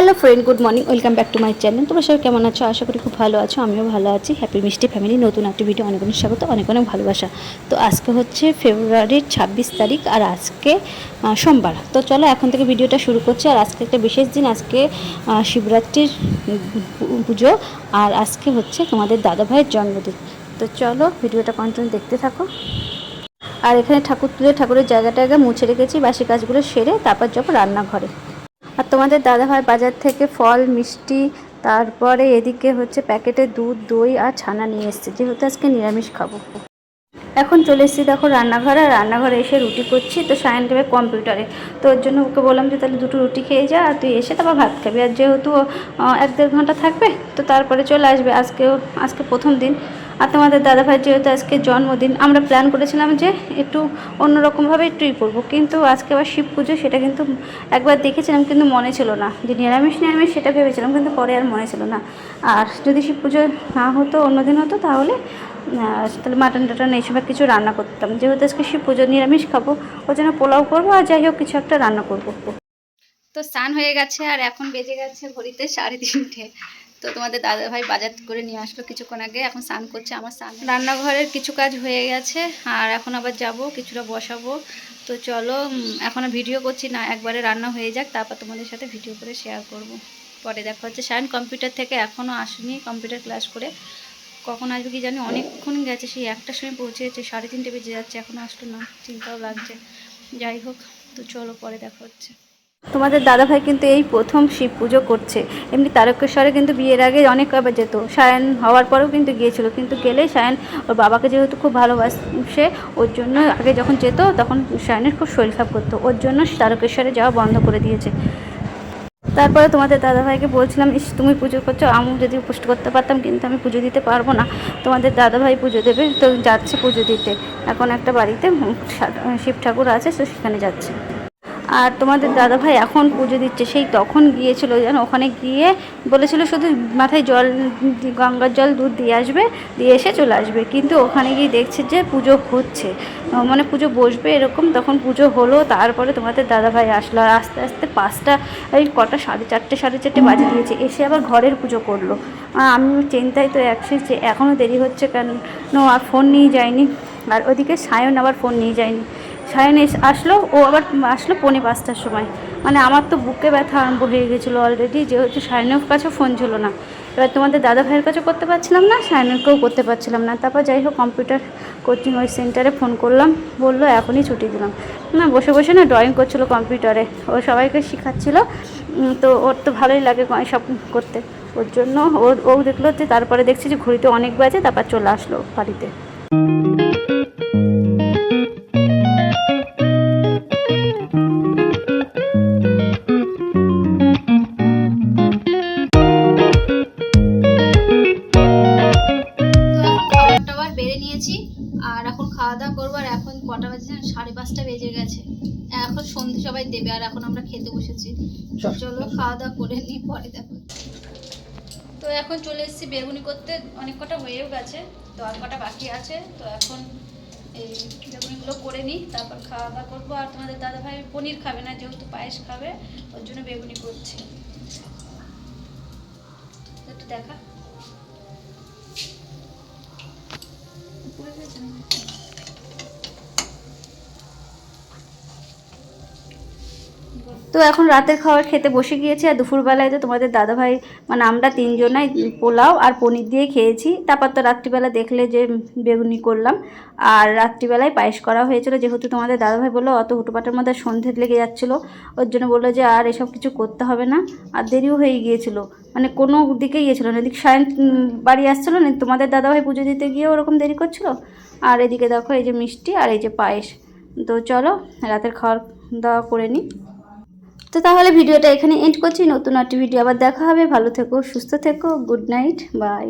Hello friend, good morning, welcome back to my channel. তোমরা সবাই কেমন আছো? আশা করি খুব ভালো আছো, আমিও ভালো আছি। হ্যাপি মিষ্টি ফ্যামিলি নতুন একটি ভিডিও অনেক অনেক স্বাগত, অনেক অনেক ভালোবাসা। তো আজকে হচ্ছে ফেব্রুয়ারির ছাব্বিশ তারিখ আর আজকে সোমবার। তো চলো এখন থেকে ভিডিওটা শুরু করছি। আর আজকে একটা বিশেষ দিন, আজকে শিবরাত্রির পুজো। আর আজকে হচ্ছে তোমাদের দাদাভাইয়ের জন্মদিন। তো চলো ভিডিওটা কন্টিনিউ দেখতে থাকো। আর এখানে ঠাকুর তুলে ঠাকুরের জায়গা টায়গা মুছে রেখেছি, বাসি কাজগুলো সেরে তারপর যাব রান্নাঘরে। আর তোমাদের দাদাভাই বাজার থেকে ফল, মিষ্টি, তারপরে এদিকে হচ্ছে প্যাকেটে দুধ, দই আর ছানা নিয়ে এসছে। যেহেতু আজকে নিরামিষ খাব। এখন চলে এসেছি দেখো রান্নাঘরে। আর রান্নাঘরে এসে রুটি করছি। তো সায়ন দেবে কম্পিউটারে। তো ওর জন্য ওকে বললাম যে তাহলে দুটো রুটি খেয়ে যা আর তুই এসে তারপর ভাত খাবি। আর যেহেতু এক দেড় ঘণ্টা থাকবে, তো তারপরে চলে আসবে। আজকেও, আজকে প্রথম দিন। আর তোমাদের দাদাভাই যেহেতু আজকে জন্মদিন, আমরা প্ল্যান করেছিলাম যে একটু অন্যরকমভাবে একটুই করব। কিন্তু আজকে আবার শিব পুজো, সেটা কিন্তু একবার দেখেছিলাম কিন্তু মনে ছিল না। যে নিরামিষ নিরামিষ, সেটা ভেবেছিলাম কিন্তু পরে আর মনে ছিল না। আর যদি শিব পুজো না হতো, অন্যদিন হতো, তাহলে তাহলে মাটন টাটন এইসব কিছু রান্না করতাম। যেহেতু আজকে শিব পুজো, নিরামিষ খাব, ওই জন্য পোলাও করব আর যাই হোক, কিছু একটা রান্না করব। তো স্নান হয়ে গেছে, আর এখন বেজে গেছে ঘড়িতে সাড়ে তিনটে। তো তোমাদের দাদা ভাই বাজার করে নিয়ে আসলো কিছুক্ষণ আগে, এখন স্নান করছে, আমার স্নান। রান্নাঘরের কিছু কাজ হয়ে গেছে, আর এখন আবার যাব, কিছুটা বসাবো। তো চলো এখনও ভিডিও করছি না, একবারে রান্না হয়ে যাক, তারপর তোমাদের সাথে ভিডিও করে শেয়ার করব। পরে দেখা হচ্ছে সায়ন কম্পিউটার থেকে এখনও আসেনি কম্পিউটার ক্লাস করে। কখন আসবে কি জানি, অনেকক্ষণ গেছে, সেই একটার সময় পৌঁছে গেছে সাড়ে তিনটে বেজে যাচ্ছে এখনও আসলো না, চিন্তাও লাগছে। যাই হোক, তো চলো, পরে দেখা হচ্ছে। তোমাদের দাদাভাই কিন্তু এই প্রথম শিব পুজো করছে। এমনি তারকেশ্বরে কিন্তু বিয়ের আগে অনেক কবার যেত। সায়ন হওয়ার পরেও কিন্তু গিয়েছিল, কিন্তু গেলে সায়ন ওর বাবাকে যেহেতু খুব ভালোবাসে, ওর জন্য আগে যখন যেত তখন সায়নের খুব শরীর খারাপ করতো। ওর জন্য তারকেশ্বরে যাওয়া বন্ধ করে দিয়েছে। তারপরে তোমাদের দাদাভাইকে বলছিলাম, ইস, তুমি পুজো করছ আমি যদি উপোস করতে পারতাম, কিন্তু আমি পুজো দিতে পারব না। তোমাদের দাদাভাই পুজো দেবে, তো যাচ্ছে পুজো দিতে। এখন একটা বাড়িতে শিব ঠাকুর আছে তো সেখানে যাচ্ছে। আর তোমাদের দাদাভাই এখন পুজো দিচ্ছে, সেই তখন গিয়েছিল, যেন ওখানে গিয়ে বলেছিল শুধু মাথায় জল, গঙ্গার জল দুধ দিয়ে আসবে, দিয়ে এসে চলে আসবে। কিন্তু ওখানে গিয়ে দেখছে যে পুজো হচ্ছে। মানে পুজো বসবে এরকম, তখন পুজো হলো, তারপরে তোমাদের দাদাভাই আসলো। আর আস্তে আস্তে পাঁচটা, এই কটা, সাড়ে চারটে সাড়ে চারটে বাজে দিয়েছে এসে আবার ঘরের পুজো করল। আমি চিন্তায় তো একসে যে এখনও দেরি হচ্ছে কেন? আর ফোন নিয়ে যায়নি। আর ওদিকে সায়ন আবার ফোন নিয়ে যায়নি। সায়ন এসে আসলো, ও আবার আসলো পৌনে পাঁচটার সময়। মানে আমার তো বুকে ব্যথা আরম্ভ হয়ে গেছিল অলরেডি যেহেতু সায়নের কাছে ফোন ছিল না। এবার তোমাদের দাদা ভাইয়ের কাছে করতে পারছিলাম না সায়নেরকেও করতে পারছিলাম না। তারপর যাই হোক কম্পিউটার কোচিং ওই সেন্টারে ফোন করলাম, বলল এখনই ছুটি দিলাম। না, বসে বসে না ড্রয়িং করছিল কম্পিউটারে ও সবাইকে শেখাচ্ছিলো। তো ওর তো ভালোই লাগে সব করতে। ওর জন্য ও ও দেখল যে তারপরে দেখছি যে ঘড়িতে অনেক বাজে, তারপর চলে আসলো বাড়িতে। কটা বাজে? সাড়ে পাঁচটা বেজে গেছে। এখন সন্ধে সবাই দেবে আর এখন আমরা খেতে বসেছি। চলো। খাওয়া দাওয়া করে নিই পরে দেখো তো এখন চলে এসেছি বেগুনি করতে। অনেক কটা হয়েও গেছে তো আর কটা বাকি আছে। তো এখন এই বেগুনিগুলো করে নিই তারপর খাওয়া দাওয়া করব। আর তোমাদের দাদা ভাই পনির খাবে না যেহেতু পায়েস খাবে ওর জন্য বেগুনি করছি। একটু দেখা। হয়েছে তো এখন রাতের খাবার খেতে বসে গিয়েছি আর দুপুরবেলায় তো তোমাদের দাদাভাই মানে আমরা তিনজনাই পোলাও আর পনির দিয়ে খেয়েছি। তারপর তো রাত্রিবেলা দেখলে যে বেগুনি করলাম। আর রাত্রিবেলায় পায়েস করা হয়েছিল। যেহেতু তোমাদের দাদাভাই বলল, অত হুটোপাটের মধ্যে সন্ধে লেগে যাচ্ছিল। ওর জন্য বলল যে, আর এসব কিছু করতে হবে না। আর দেরিও হয়ে গিয়েছিল। মানে কোনো দিকে গিয়েছিল না। এদিক সায়ন বাড়ি আসছিল না, তোমাদের দাদাভাই পুজো দিতে গিয়ে ওরকম দেরি করছিল? আর এদিকে দেখো এই যে মিষ্টি আর এই যে পায়েস। তো চলো, রাতের খাওয়ার দাওয়া করে নিই। তো তাহলে ভিডিওটা এখানে এন্ড করছি। নতুন একটি ভিডিও আবার দেখা হবে। ভালো থেকো, সুস্থ থেকো গুড নাইট বাই